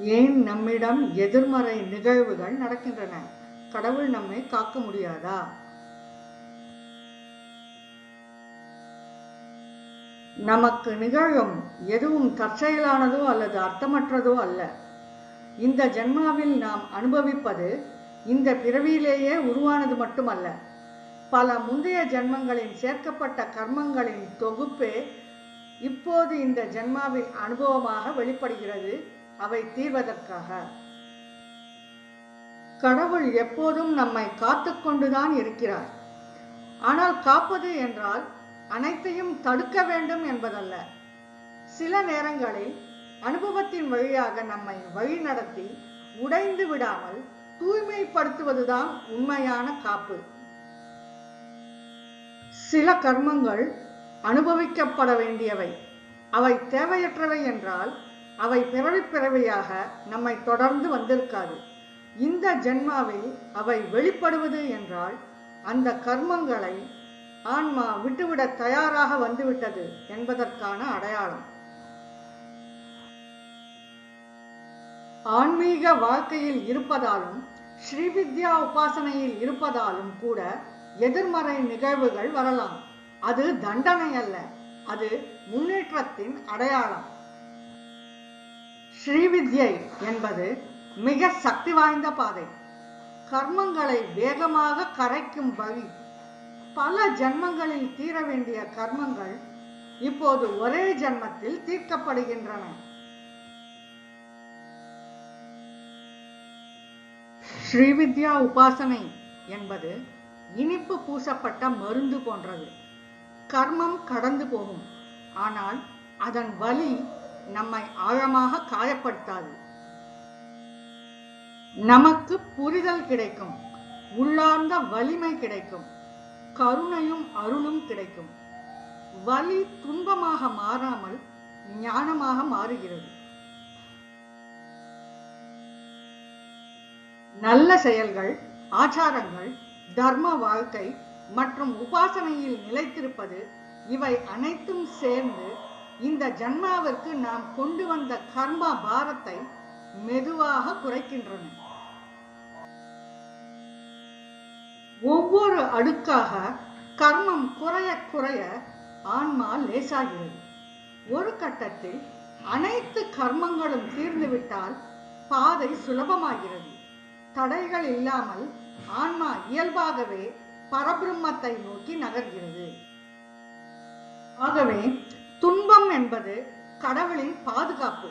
ஏன் நம்மிடம் எதிர்மறை நிகழ்வுகள் நடக்கின்றன? கடவுள் நம்மை காக்க முடியாதா? நமக்கு நிகழும் எதுவும் தற்செயலானதோ அல்லது அர்த்தமற்றதோ அல்ல. இந்த ஜென்மாவில் நாம் அனுபவிப்பது இந்த பிறவியிலேயே உருவானது மட்டுமல்ல. பல முந்தைய ஜென்மங்களின் சேர்க்கப்பட்ட கர்மங்களின் தொகுப்பே இப்போது இந்த ஜென்மாவில் அனுபவமாக வெளிப்படுகிறது. அவை தீர்வதற்காக. கடவுள் எப்போதும் நம்மை காத்துக்கொண்டுதான் இருக்கிறார். ஆனால் காப்பது என்றால் அனைத்தையும் தடுக்க வேண்டும் என்பதல்ல. சில நேரங்களில் அனுபவத்தின் வழியாக நம்மை வழிநடத்தி உடைந்து விடாமல் தூய்மைப்படுத்துவதுதான் உண்மையான காப்பு. சில கர்மங்கள் அனுபவிக்கப்பட வேண்டியவை. அவை தேவையற்றவை என்றால் அவை பிறவி பிறவியாக நம்மை தொடர்ந்து வந்திருக்காது. இந்த ஜென்மாவில் அவை வெளிப்படுவது என்றால் அந்த கர்மங்களை ஆன்மா விட்டுவிட தயாராக வந்துவிட்டது என்பதற்கான அடையாளம். ஆன்மீக வாழ்க்கையில் இருப்பதாலும் ஸ்ரீவித்யா உபாசனையில் இருப்பதாலும் கூட எதிர்மறை நிகழ்வுகள் வரலாம். அது தண்டனை அல்ல அது முன்னேற்றத்தின் அடையாளம். ஸ்ரீவித்யை என்பது மிக சக்தி வாய்ந்த பாதை. கர்மங்களை வேகமாக கரைக்கும் வழி. பல ஜன்மங்களில் தீர வேண்டிய கர்மங்கள் இப்போது ஒரே ஜன்மத்தில் தீர்க்கப்படுகின்றன. ஸ்ரீவித்யா உபாசனை என்பது இனிப்பு பூசப்பட்ட மருந்து போன்றது. கர்மம் கடந்து போகும். ஆனால் அதன் வலி நம்மை ஆழமாக காயப்படுத்தாது. நமக்கு புரிதல் கிடைக்கும். உள்ளார்ந்த வலிமை கிடைக்கும். கருணையும் அருளும் கிடைக்கும். வலி துன்பமாக மாறாமல் ஞானமாக மாறுகிறது. நல்ல செயல்கள் ஆச்சாரங்கள் தர்ம வாழ்க்கை மற்றும் உபாசனையில் நிலைத்திருப்பது இவை அனைத்தும் சேர்ந்து இந்த ஜன்மாவிற்கு நாம் கொண்டு வந்த கர்ம பாரத்தை மெதுவாக குறைக்கின்றன. ஒவ்வொரு அடுக்காக கர்மம் குறைய குறைய ஆன்மா லேசாகிறது. ஒரு கட்டத்தில் அனைத்து கர்மங்களும் தீர்ந்துவிட்டால் பாதை சுலபமாகிறது. தடைகள் இல்லாமல் ஆன்மா இயல்பாகவே பரபிரம்மத்தை நோக்கி நகர்கிறது. ஆகவே என்பது கடவுளின் பாதுகாப்பு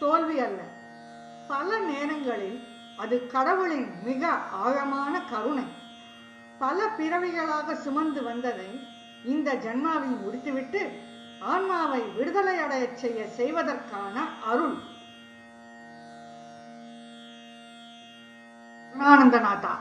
தோல்வி அல்ல. பல நேரங்களில் அது கடவுளின் மிக ஆழமான கருணை. பல பிறவிகளாக சுமந்து வந்ததை இந்த ஜன்மாவில் முடித்துவிட்டு ஆன்மாவை விடுதலை அடைய செய்ய செய்வதற்கான அருள். ஆனந்தநாதா